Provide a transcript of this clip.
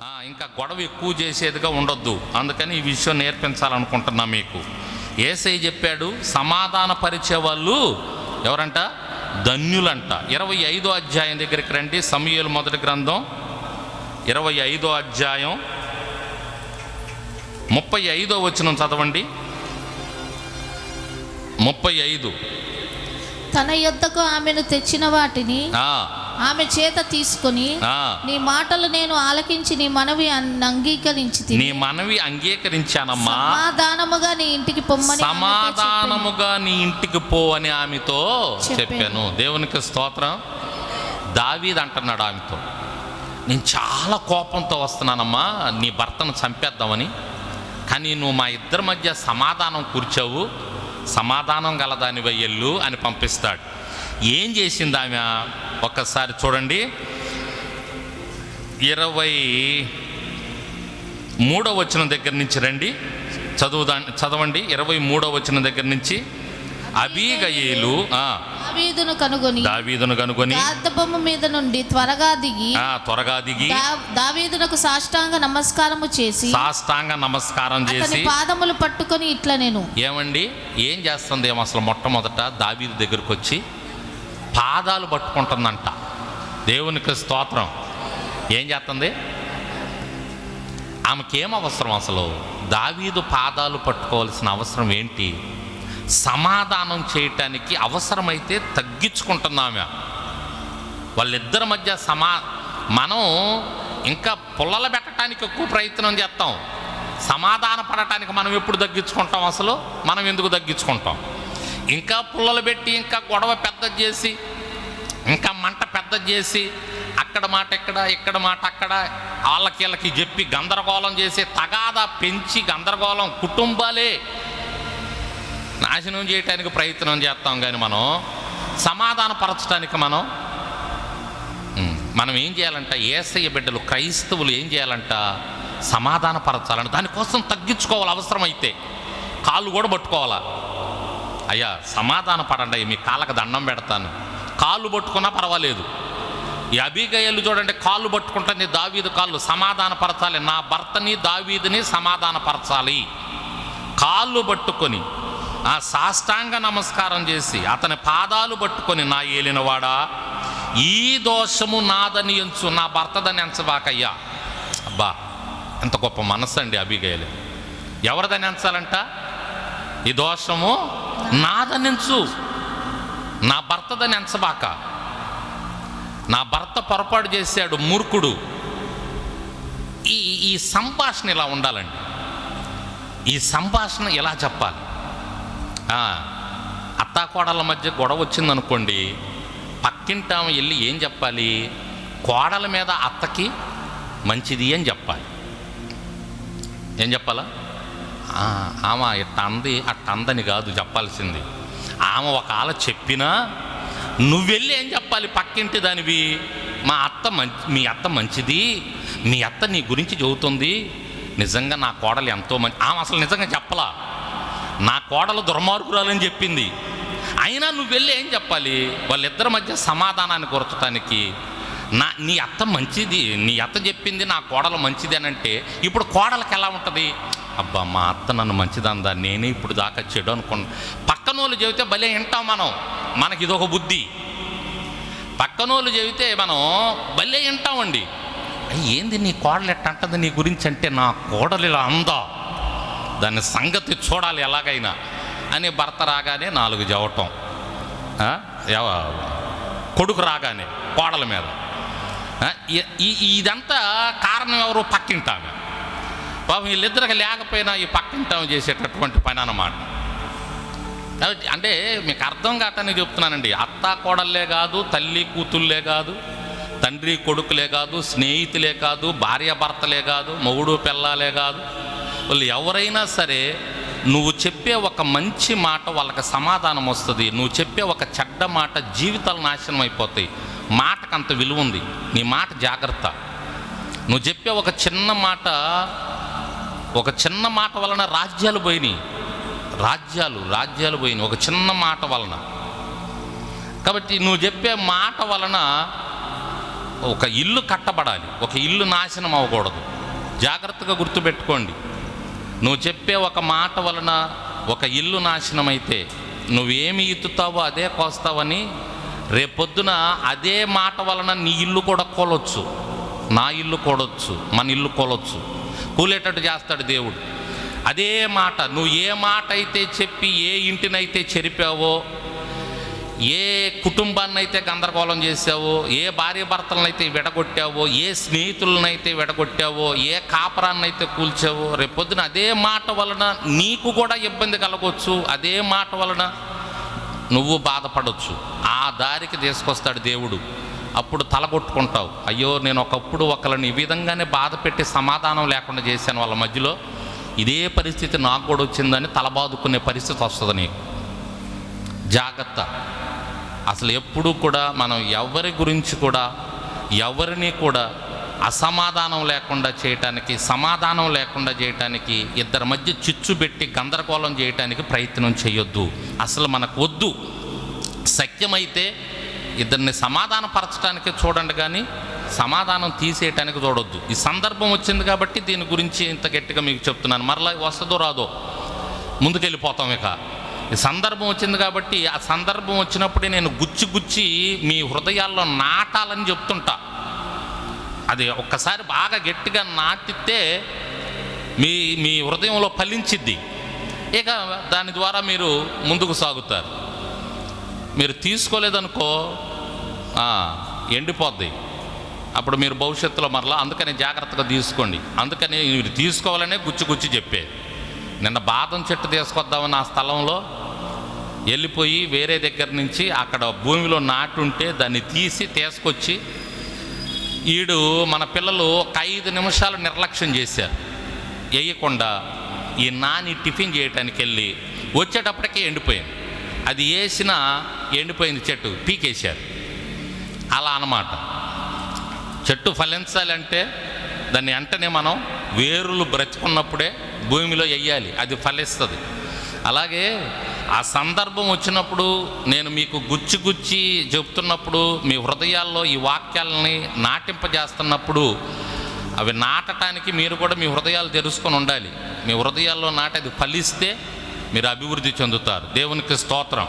ఇంకా గొడవ ఎక్కువ చేసేదిగా ఉండొద్దు. అందుకని ఈ విషయం నేర్పించాలనుకుంటున్నా మీకు. ఏసై చెప్పాడు సమాధాన పరిచే వాళ్ళు ఎవరంట? ధన్యులంట. ఇరవై ఐదో అధ్యాయం దగ్గరికి రండి. సమయలు మొదటి గ్రంథం ఇరవై ఐదో అధ్యాయం ముప్పై ఐదో వచనం చదవండి. ముప్పై ఐదు. తన యొద్దకు ఆమెను తెచ్చిన వాటిని ఆమె చేత తీసుకొని. నీ మాటలు నేను ఆలకించి నీ మనవి అంగీకరించి నీ మనవి అంగీకరించానమ్మా. సమాధానముగా నీ ఇంటికి పొమ్మని. సమాధానముగా నీ ఇంటికి పో అని ఆమెతో చెప్పాను. దేవునికి స్తోత్రం. దావీద్ అంటున్నాడు ఆమెతో నేను చాలా కోపంతో వస్తున్నానమ్మా. నీ భర్తను చంపేద్దామని. కానీ నువ్వు మా ఇద్దరి మధ్య సమాధానం కూర్చావు. సమాధానం గలదాని వెయ్యల్లు అని పంపిస్తాడు. ఏం చేసింది ఆమె? ఒక్కసారి చూడండి. ఇరవై మూడో వచనం దగ్గర నుంచి రండి. చదువుదా చదవండి. ఇరవై మూడో వచనం దగ్గర నుంచి అబీగయేలు దావీదును కనుగొని దావీదును కనుగొని గాద్దబొమ్మ మీద నుండి త్వరగా దిగి ఆ, త్వరగా దిగి దావీదునకు సాష్టాంగ నమస్కారము చేసి సాష్టాంగ నమస్కారం చేసి పాదములు పట్టుకొని ఇట్లా నేను ఏమండి? ఏం చేస్తుంది? ఏమో అసలు మొట్టమొదట దావీదు దగ్గరకు వచ్చి పాదాలు పట్టుకుంటుందంట. దేవునికి స్తోత్రం. ఏం చేస్తుంది? ఆమెకేం అవసరం అసలు? దావీదు పాదాలు పట్టుకోవాల్సిన అవసరం ఏంటి? సమాధానం చేయటానికి అవసరమైతే తగ్గించుకుంటుంది ఆమె. వాళ్ళిద్దరి మధ్య సమా మనం ఇంకా పుల్లలు పెట్టడానికి ఎక్కువ ప్రయత్నం చేస్తాం. సమాధాన పడటానికి మనం ఎప్పుడు తగ్గించుకుంటాం అసలు? మనం ఎందుకు తగ్గించుకుంటాం? ఇంకా పుల్లలు పెట్టి ఇంకా గొడవ పెద్ద చేసి ఇంకా మంట పెద్ద చేసి అక్కడ మాట ఇక్కడ ఇక్కడ మాట అక్కడ వాళ్ళకి చెప్పి గందరగోళం చేసి తగాదా పెంచి గందరగోళం కుటుంబాలే నాశనం చేయటానికి ప్రయత్నం చేస్తాం కానీ మనం సమాధానపరచడానికి మనం మనం ఏం చేయాలంట? ఏసయ్య బిడ్డలు క్రైస్తవులు ఏం చేయాలంట? సమాధానపరచాలంట దానికోసం తగ్గించుకోవాలి అవసరమైతే కాళ్ళు కూడా పట్టుకోవాలా? అయ్యా సమాధాన పడండి మీ కాళ్ళకి దండం పెడతాను. కాళ్ళు పట్టుకున్నా పర్వాలేదు. ఈ అభిగయలు చూడండి కాళ్ళు పట్టుకుంటుంది దావీదు కాళ్ళు సమాధానపరచాలి నా భర్తని దావీదిని సమాధానపరచాలి కాళ్ళు పట్టుకొని ఆ సాష్టాంగ నమస్కారం చేసి అతని పాదాలు పట్టుకొని నా ఏలినవాడా ఈ దోషము నాదని ఎంచు నా భర్తదని ఎంచబాకయ్యా. అబ్బా ఎంత గొప్ప మనసు అండి అభిగయలు ఎవరిదని ఎంచాలంట? ఈ దోషము నాదనించు నా భర్తదని ఎంచబాక. నా భర్త పొరపాటు చేశాడు మూర్ఖుడు. ఈ ఈ సంభాషణ ఇలా ఉండాలండి. ఈ సంభాషణ ఇలా చెప్పాలి. ఆ, అత్తాకోడళ్ళ మధ్య గొడవ వచ్చిందనుకోండి పక్కింటాము వెళ్ళి ఏం చెప్పాలి? కోడల మీద అత్తకి మంచిది అని చెప్పాలి. ఏం చెప్పాలా? ఆమె ఇట్ట అంది అట్ట అందని కాదు చెప్పాల్సింది. ఆమె ఒక చెప్పినా నువ్వెళ్ళి ఏం చెప్పాలి? పక్కింటి దానివి. మా అత్త మంచి మీ అత్త మంచిది. మీ అత్త నీ గురించి చెబుతుంది. నిజంగా నా కోడలు ఎంతో మంచి ఆమె అసలు నిజంగా చెప్పలా. నా కోడలు దుర్మార్గురాలని చెప్పింది. అయినా నువ్వు వెళ్ళి ఏం చెప్పాలి? వాళ్ళిద్దరి మధ్య సమాధానాన్ని కూర్చడానికి నా నీ అత్త మంచిది. నీ అత్త చెప్పింది నా కోడలు మంచిది అని అంటే ఇప్పుడు కోడలకి ఎలా ఉంటుంది? అబ్బా మా అత్త నన్ను మంచిదందా నేనే ఇప్పుడు దాకా చెడు అనుకున్నా. పక్కనోళ్ళు చెబితే భలే వింటాం మనం. మనకి ఇదొక బుద్ధి. పక్కనోళ్ళు చెబితే మనం భలే వింటామండి. ఏంది నీ కోడలు ఎట్ట అంటది నీ గురించి అంటే నా కోడలు ఇలా అందా? దాని సంగతి చూడాలి ఎలాగైనా. అని భర్త రాగానే నాలుగు జవటం. ఎవ- కొడుకు రాగానే కోడల మీద. ఈ- ఇదంతా కారణం ఎవరు పక్కింటామే పాపం వీళ్ళిద్దరికి లేకపోయినా ఈ పక్కింటామె చేసేటటువంటి పని అన్నమాట. కాబట్టి అంటే మీకు అర్థం కాకనే చెప్తున్నానండి. అత్త కోడళ్ళే కాదు తల్లి కూతుళ్ళే కాదు తండ్రి కొడుకులే కాదు స్నేహితులే కాదు భార్య భర్తలే కాదు మొగుడు పిల్లలే కాదు. వాళ్ళు ఎవరైనా సరే నువ్వు చెప్పే ఒక మంచి మాట వాళ్ళకి సమాధానం వస్తుంది. నువ్వు చెప్పే ఒక చెడ్డ మాట జీవితాలు నాశనం అయిపోతాయి. మాటకు అంత విలువ ఉంది. నీ మాట జాగ్రత్త. నువ్వు చెప్పే ఒక చిన్న మాట ఒక చిన్న మాట వలన రాజ్యాలు పోయినాయి. రాజ్యాలు రాజ్యాలు పోయినాయి. ఒక చిన్న మాట వలన. కాబట్టి నువ్వు చెప్పే మాట వలన ఒక ఇల్లు కట్టబడాలి. ఒక ఇల్లు నాశనం అవ్వకూడదు. జాగ్రత్తగా గుర్తుపెట్టుకోండి. నువ్వు చెప్పే ఒక మాట వలన ఒక ఇల్లు నాశనం అయితే నువ్వేమి ఇతుతావో అదే కోస్తావని రేపొద్దున అదే మాట వలన నీ ఇల్లు కూడా కోలొచ్చు. నా ఇల్లు కూడొచ్చు మన ఇల్లు కోలొచ్చు. కూలేటట్టు చేస్తాడు దేవుడు. అదే మాట నువ్వు ఏ మాట అయితే చెప్పి ఏ ఇంటినైతే చెరిపావో ఏ కుటుంబాన్ని అయితే గందరగోళం చేసావో ఏ భార్య భర్తలనైతే విడగొట్టావో ఏ స్నేహితులనైతే విడగొట్టావో ఏ కాపురాన్నైతే కూల్చావో రేపొద్దున అదే మాట వలన నీకు కూడా ఇబ్బంది కలగవచ్చు అదే మాట వలన నువ్వు బాధపడవచ్చు ఆ దారికి తీసుకొస్తాడు దేవుడు. అప్పుడు తలగొట్టుకుంటావు అయ్యో నేను ఒకప్పుడు ఒకళ్ళని ఈ విధంగానే బాధ పెట్టి సమాధానం లేకుండా చేశాను వాళ్ళ మధ్యలో. ఇదే పరిస్థితి నాకు కూడా వచ్చిందని తలబాదుకునే పరిస్థితి వస్తుంది నీకు. జాగ్రత్త. అసలు ఎప్పుడూ కూడా మనం ఎవరి గురించి కూడా ఎవరిని కూడా అసమాధానం లేకుండా చేయటానికి సమాధానం లేకుండా చేయటానికి ఇద్దరి మధ్య చిచ్చు పెట్టి గందరగోళం చేయటానికి ప్రయత్నం చేయొద్దు. అసలు మనకు వద్దు. సత్యమైతే ఇద్దరిని సమాధానపరచడానికి చూడండి కానీ సమాధానం తీసేయటానికి చూడొద్దు. ఈ సందర్భం వచ్చింది కాబట్టి దీని గురించి ఇంత గట్టిగా మీకు చెప్తున్నాను. మరలా వస్తుందో రాదో ముందుకెళ్ళిపోతాం ఇక. ఈ సందర్భం వచ్చింది కాబట్టి ఆ సందర్భం వచ్చినప్పుడే నేను గుచ్చి గుచ్చి మీ హృదయాల్లో నాటాలని చెప్తుంటా. అది ఒక్కసారి బాగా గట్టిగా నాటితే మీ మీ హృదయంలో ఫలించిద్ది. ఇక దాని ద్వారా మీరు ముందుకు సాగుతారు. మీరు తీసుకోలేదనుకో ఎండిపోద్ది. అప్పుడు మీరు భవిష్యత్తులో మరలా అందుకని జాగ్రత్తగా తీసుకోండి. అందుకని మీరు తీసుకోవాలనే గుచ్చి గుచ్చి చెప్పే నిన్న బాదం చెట్టు తీసుకొద్దామని ఆ స్థలంలో వెళ్ళిపోయి వేరే దగ్గర నుంచి అక్కడ భూమిలో నాటుంటే దాన్ని తీసి తీసుకొచ్చి ఈడు మన పిల్లలు ఒక ఐదు నిమిషాలు నిర్లక్ష్యం చేశారు. వేయకుండా ఈ నాని టిఫిన్ చేయటానికి వెళ్ళి వచ్చేటప్పటికే ఎండిపోయింది. అది వేసిన ఎండిపోయింది చెట్టు పీకేశారు. అలా అన్నమాట. చెట్టు ఫలించాలంటే దాన్ని వెంటనే మనం వేరులు బ్రతుకున్నప్పుడే భూమిలో వెయ్యాలి అది ఫలిస్తుంది. అలాగే ఆ సందర్భం వచ్చినప్పుడు నేను మీకు గుచ్చి గుచ్చి చెప్తున్నప్పుడు మీ హృదయాల్లో ఈ వాక్యాలని నాటింపజేస్తున్నప్పుడు అవి నాటటానికి మీరు కూడా మీ హృదయాలు తెరుచుకొని ఉండాలి. మీ హృదయాల్లో నాటి అది ఫలిస్తే మీరు అభివృద్ధి చెందుతారు. దేవునికి స్తోత్రం.